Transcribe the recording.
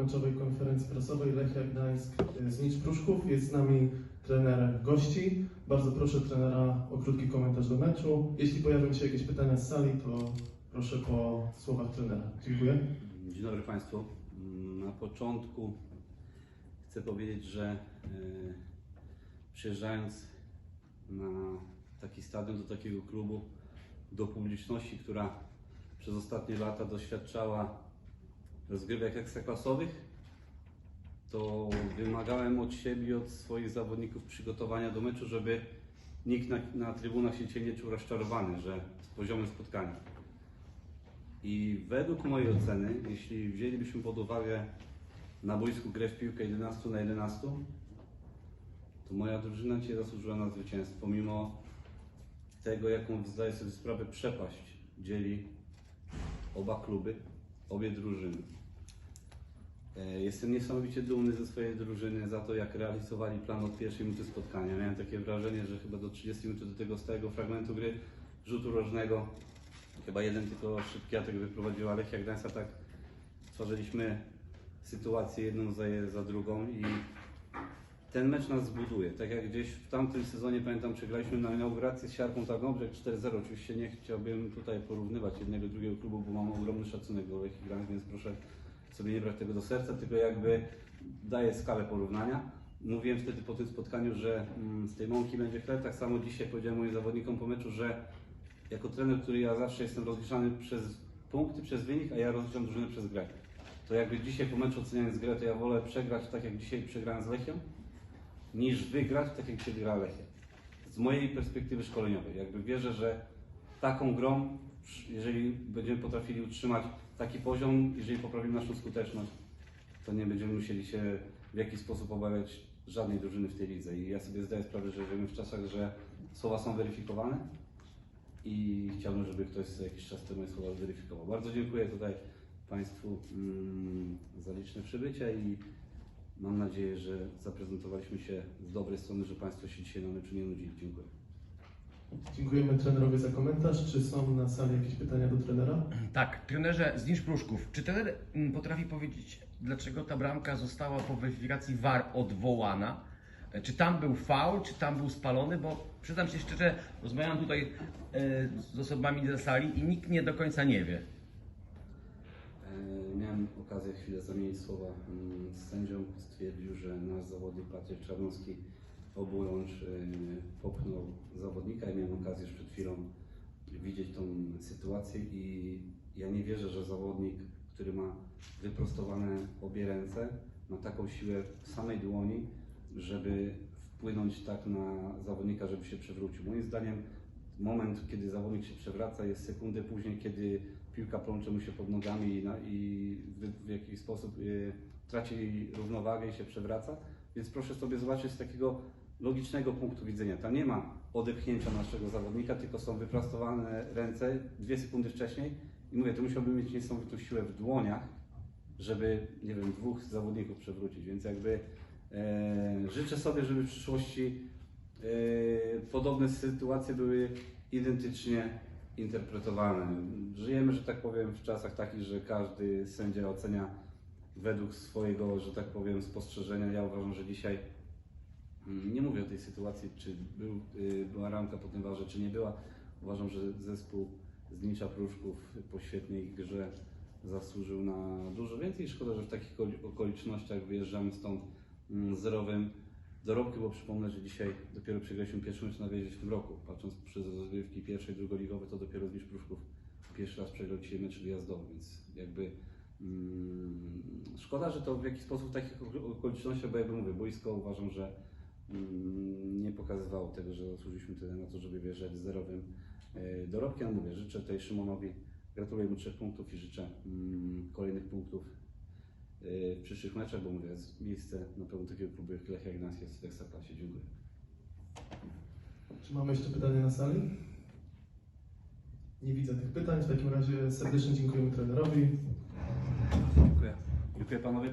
pomeczowej konferencji prasowej Lechia Gdańsk Znicz Pruszków. Jest z nami trener gości. Bardzo proszę trenera o krótki komentarz do meczu. Jeśli pojawią się jakieś pytania z sali, to proszę po słowach trenera. Dziękuję. Dzień dobry Państwu. Na początku chcę powiedzieć, że e, przyjeżdżając na taki stadion, do takiego klubu, do publiczności, która przez ostatnie lata doświadczała rozgrywek ekstraklasowych, to wymagałem od siebie od swoich zawodników przygotowania do meczu, żeby nikt na, na trybunach się nie czuł rozczarowany, że z poziomem spotkania. I według mojej oceny, jeśli wzięlibyśmy pod uwagę na boisku grę w piłkę 11 na 11, to moja drużyna dzisiaj zasłużyła na zwycięstwo, pomimo tego, jaką zdaję sobie sprawę przepaść dzieli oba kluby, obie drużyny. E, Jestem niesamowicie dumny ze swojej drużyny za to, jak realizowali plan od pierwszej minuty spotkania. Miałem takie wrażenie, że chyba do 30 minut do tego stałego fragmentu gry, rzutu rożnego, chyba jeden tylko szybki atak wyprowadziła Lechia Gdańska, tak stworzyliśmy sytuację jedną za, za drugą i ten mecz nas zbuduje. Tak jak gdzieś w tamtym sezonie, pamiętam, przegraliśmy na inauguracji z Siarką Tarnobrzeg 4-0. Oczywiście nie chciałbym tutaj porównywać jednego drugiego klubu, bo mam ogromny szacunek do Lechii Gdańsk, więc proszę sobie nie brać tego do serca, tylko jakby daję skalę porównania. Mówiłem wtedy po tym spotkaniu, że mm, z tej mąki będzie chleb. Tak samo dzisiaj powiedziałem moim zawodnikom po meczu, że jako trener, który ja zawsze jestem rozliczany przez punkty, przez wynik, a ja rozliczam drużynę przez grę. To jakby dzisiaj po meczu oceniając grę, to ja wolę przegrać tak jak dzisiaj przegrałem z Lechią, niż wygrać tak jak dzisiaj gra Lechia. Z mojej perspektywy szkoleniowej. Jakby wierzę, że taką grą, jeżeli będziemy potrafili utrzymać taki poziom, jeżeli poprawimy naszą skuteczność, to nie będziemy musieli się w jakiś sposób obawiać żadnej drużyny w tej lidze. I ja sobie zdaję sprawę, że żyjemy w czasach, że słowa są weryfikowane i chciałbym, żeby ktoś za jakiś czas te moje słowa zweryfikował. Bardzo dziękuję tutaj Państwu mm, za liczne przybycie i mam nadzieję, że zaprezentowaliśmy się z dobrej strony, że Państwo się dzisiaj na meczu nie nudzili. Dziękuję. Dziękujemy trenerowi za komentarz. Czy są na sali jakieś pytania do trenera? Tak, trenerze Znicz Pruszków, czy trener mm, potrafi powiedzieć, dlaczego ta bramka została po weryfikacji VAR odwołana? Czy tam był faul, czy tam był spalony? Bo przyznam się szczerze, rozmawiam tutaj e, z osobami ze sali i nikt nie do końca nie wie. E, Miałem okazję chwilę zamienić słowa mm, z sędzią. Stwierdził, że nasz zawodnik Patryk Czarnowski oburącz e, popchnął zawodnika i miałem okazję już przed chwilą widzieć tą sytuację i ja nie wierzę, że zawodnik, który ma wyprostowane obie ręce, ma taką siłę w samej dłoni, żeby wpłynąć tak na zawodnika, żeby się przewrócił. Moim zdaniem moment, kiedy zawodnik się przewraca jest sekundę później, kiedy piłka plącze mu się pod nogami i, na, i w, w jakiś sposób y, traci równowagę i się przewraca. Więc proszę sobie zobaczyć z takiego logicznego punktu widzenia. Tam nie ma odepchnięcia naszego zawodnika, tylko są wyprostowane ręce dwie sekundy wcześniej. I mówię, to musiałby mieć niesamowitą siłę w dłoniach, żeby, nie wiem, dwóch zawodników przewrócić. Więc jakby e, życzę sobie, żeby w przyszłości e, podobne sytuacje były identycznie interpretowane. Żyjemy, że tak powiem, w czasach takich, że każdy sędzia ocenia według swojego, że tak powiem, spostrzeżenia. Ja uważam, że dzisiaj nie mówię o tej sytuacji, czy był, y, była ramka po tym warze, czy nie była. Uważam, że zespół Znicza Pruszków po świetnej grze zasłużył na dużo więcej. Szkoda, że w takich okoli- okolicznościach wyjeżdżamy stąd mm, zerowym dorobkiem, bo przypomnę, że dzisiaj dopiero przegraliśmy pierwszy mecz na wyjeździe w tym roku. Patrząc przez rozgrywki pierwsze i drugoligowe, to dopiero Znicz Pruszków pierwszy raz przegrał dzisiaj mecz wyjazdowy, więc jakby mm, szkoda, że to w jakiś sposób w takich ok- okolicznościach, bo jakby mówię, boisko uważam, że mm, nie pokazywało tego, że zasłużyliśmy tyle na to, żeby wjeżdżać z zerowym e, dorobkiem. Mówię, życzę tutaj Szymonowi, gratuluję mu trzech punktów i życzę mm, kolejnych punktów e, w przyszłych meczach, bo mówię, miejsce na pewno takiego klubu jak Lechia Gdańsk jest w Ekstraklasie. Dziękuję. Czy mamy jeszcze pytania na sali? Nie widzę tych pytań. W takim razie serdecznie dziękujemy trenerowi. Dziękuję. Dziękuję panowie.